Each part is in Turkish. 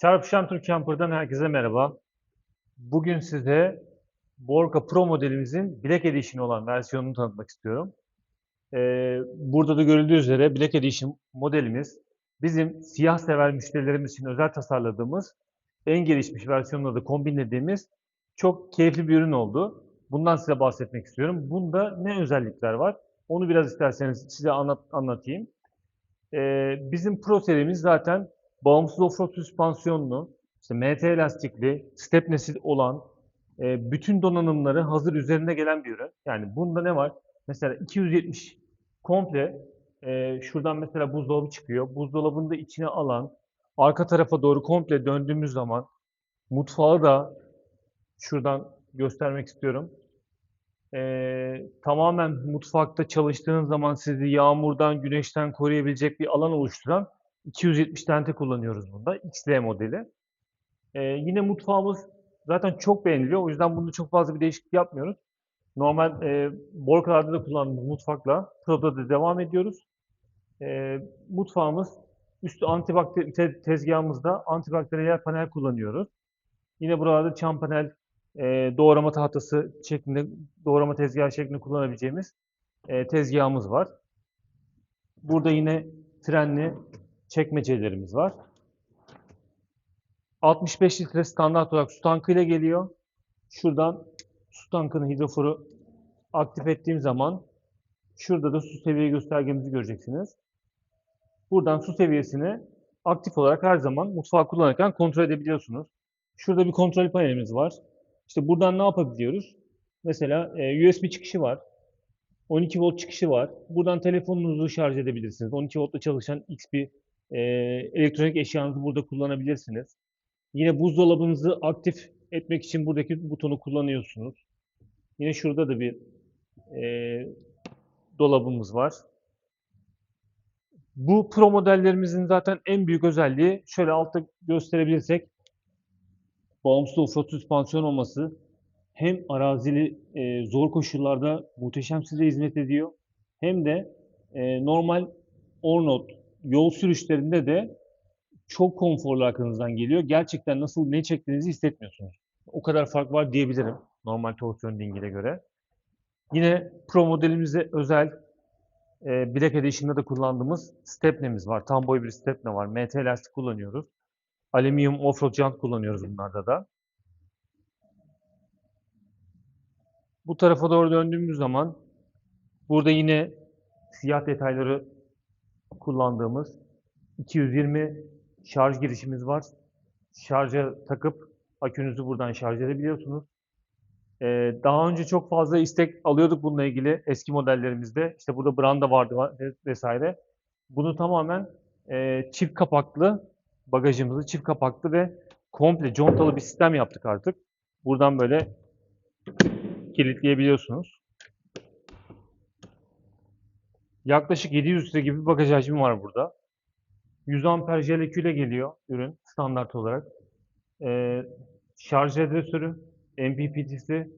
Çarpışan Türk Camper'dan herkese merhaba. Bugün size Borka Pro modelimizin Black Edition olan versiyonunu tanıtmak istiyorum. Ee, burada da görüldüğü üzere Black Edition modelimiz bizim siyah sever müşterilerimiz için özel tasarladığımız en gelişmiş versiyonla da kombinlediğimiz çok keyifli bir ürün oldu. Bundan size bahsetmek istiyorum. Bunda ne özellikler var? Onu biraz isterseniz size anlat, anlatayım. Ee, bizim Pro serimiz zaten bağımsız offroad süspansiyonlu, işte MT lastikli, stepnesi olan e, bütün donanımları hazır üzerinde gelen bir ürün. Yani bunda ne var? Mesela 270 komple e, şuradan mesela buzdolabı çıkıyor. Buzdolabını da içine alan, arka tarafa doğru komple döndüğümüz zaman mutfağı da şuradan göstermek istiyorum. E, tamamen mutfakta çalıştığınız zaman sizi yağmurdan, güneşten koruyabilecek bir alan oluşturan 270 tente kullanıyoruz bunda. XL modeli. Ee, yine mutfağımız zaten çok beğeniliyor. O yüzden bunda çok fazla bir değişiklik yapmıyoruz. Normal e, Borkalarda da kullandığımız mutfakla Pro'da da devam ediyoruz. E, mutfağımız üstü antibakteri te- tezgahımızda antibakteriyel panel kullanıyoruz. Yine buralarda çam panel, e, doğrama tahtası şeklinde, doğrama tezgahı şeklinde kullanabileceğimiz e, tezgahımız var. Burada yine frenli çekmecelerimiz var. 65 litre standart olarak su tankıyla geliyor. Şuradan su tankının hidroforu aktif ettiğim zaman şurada da su seviye göstergemizi göreceksiniz. Buradan su seviyesini aktif olarak her zaman mutfağı kullanırken kontrol edebiliyorsunuz. Şurada bir kontrol panelimiz var. İşte buradan ne yapabiliyoruz? Mesela e, USB çıkışı var. 12 volt çıkışı var. Buradan telefonunuzu şarj edebilirsiniz. 12 voltla çalışan X bir e, elektronik eşyanızı burada kullanabilirsiniz. Yine buzdolabınızı aktif etmek için buradaki butonu kullanıyorsunuz. Yine şurada da bir e, dolabımız var. Bu Pro modellerimizin zaten en büyük özelliği şöyle altta gösterebilirsek bağımsız offroad süspansiyon olması hem arazili e, zor koşullarda muhteşem size hizmet ediyor hem de e, normal Ornot yol sürüşlerinde de çok konforlu arkanızdan geliyor. Gerçekten nasıl ne çektiğinizi hissetmiyorsunuz. O kadar fark var diyebilirim normal torsiyon dingile göre. Yine Pro modelimize özel e, Black Edition'da da kullandığımız stepnemiz var. Tam boy bir stepne var. MT lastik kullanıyoruz. Alüminyum offroad jant kullanıyoruz bunlarda da. Bu tarafa doğru döndüğümüz zaman burada yine siyah detayları kullandığımız 220 şarj girişimiz var. Şarja takıp akünüzü buradan şarj edebiliyorsunuz. Ee, daha önce çok fazla istek alıyorduk bununla ilgili eski modellerimizde. İşte burada branda vardı va- vesaire. Bunu tamamen e, çift kapaklı bagajımızı çift kapaklı ve komple contalı bir sistem yaptık artık. Buradan böyle kilitleyebiliyorsunuz. Yaklaşık 700 litre gibi bir bagaj hacmi var burada. 100 amper jeleküle geliyor ürün standart olarak. Ee, şarj adresörü, MPPT'si,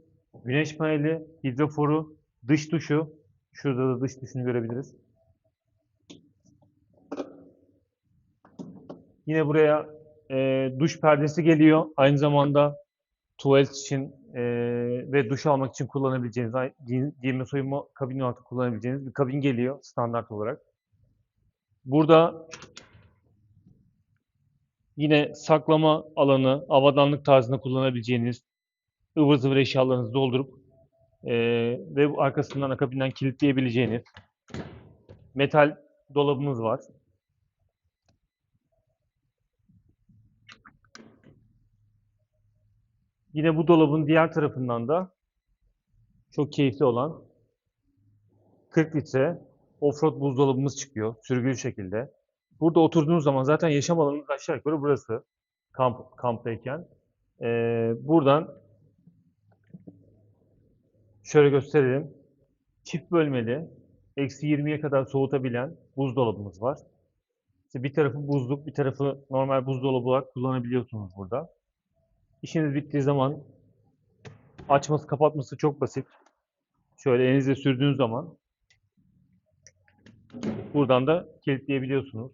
güneş paneli, hidroforu, dış duşu. Şurada da dış duşunu görebiliriz. Yine buraya e, duş perdesi geliyor. Aynı zamanda tuvalet için e, ve duş almak için kullanabileceğiniz, giyinme soyunma kabini olarak kullanabileceğiniz bir kabin geliyor standart olarak. Burada yine saklama alanı, avadanlık tarzında kullanabileceğiniz ıvır zıvır eşyalarınızı doldurup e, ve arkasından akabinden kilitleyebileceğiniz metal dolabımız var. Yine bu dolabın diğer tarafından da çok keyifli olan 40 litre offroad buzdolabımız çıkıyor sürgülü şekilde. Burada oturduğunuz zaman zaten yaşam alanınız aşağı yukarı burası kamp, kamptayken. Ee, buradan şöyle gösterelim. Çift bölmeli, eksi 20'ye kadar soğutabilen buzdolabımız var. İşte bir tarafı buzluk, bir tarafı normal buzdolabı olarak kullanabiliyorsunuz burada. İşiniz bittiği zaman açması kapatması çok basit. Şöyle elinizle sürdüğünüz zaman buradan da kilitleyebiliyorsunuz.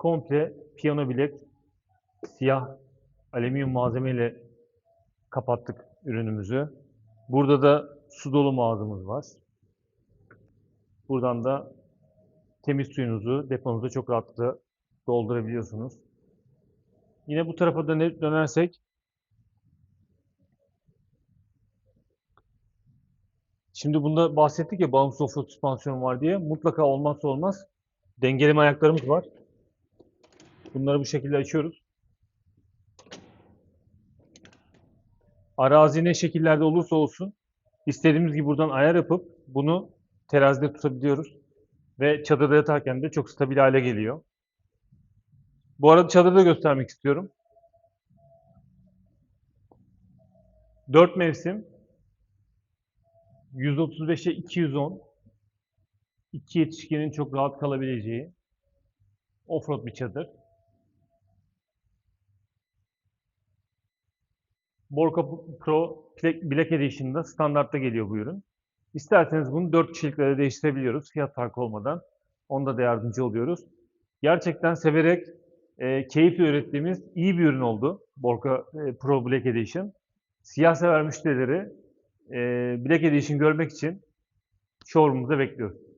komple piyano bilek siyah alüminyum malzemeyle kapattık ürünümüzü. Burada da su dolu ağzımız var. Buradan da temiz suyunuzu deponuza çok rahatlıkla doldurabiliyorsunuz. Yine bu tarafa döne- dönersek Şimdi bunda bahsettik ya bağımsız offroad süspansiyon var diye. Mutlaka olmazsa olmaz dengeleme ayaklarımız var. Bunları bu şekilde açıyoruz. Arazi ne şekillerde olursa olsun istediğimiz gibi buradan ayar yapıp bunu terazide tutabiliyoruz. Ve çadırda yatarken de çok stabil hale geliyor. Bu arada çadırı da göstermek istiyorum. 4 mevsim 135'e 210 iki yetişkinin çok rahat kalabileceği offroad bir çadır. Borka Pro Black Edition'da standartta geliyor bu ürün. İsterseniz bunu 4 kişiliklere değiştirebiliyoruz fiyat farkı olmadan. Onda da yardımcı oluyoruz. Gerçekten severek, e, keyifle ürettiğimiz iyi bir ürün oldu. Borka e, Pro Black Edition. Siyah sever müşterileri e, Black Edition görmek için showroom'umuza bekliyoruz.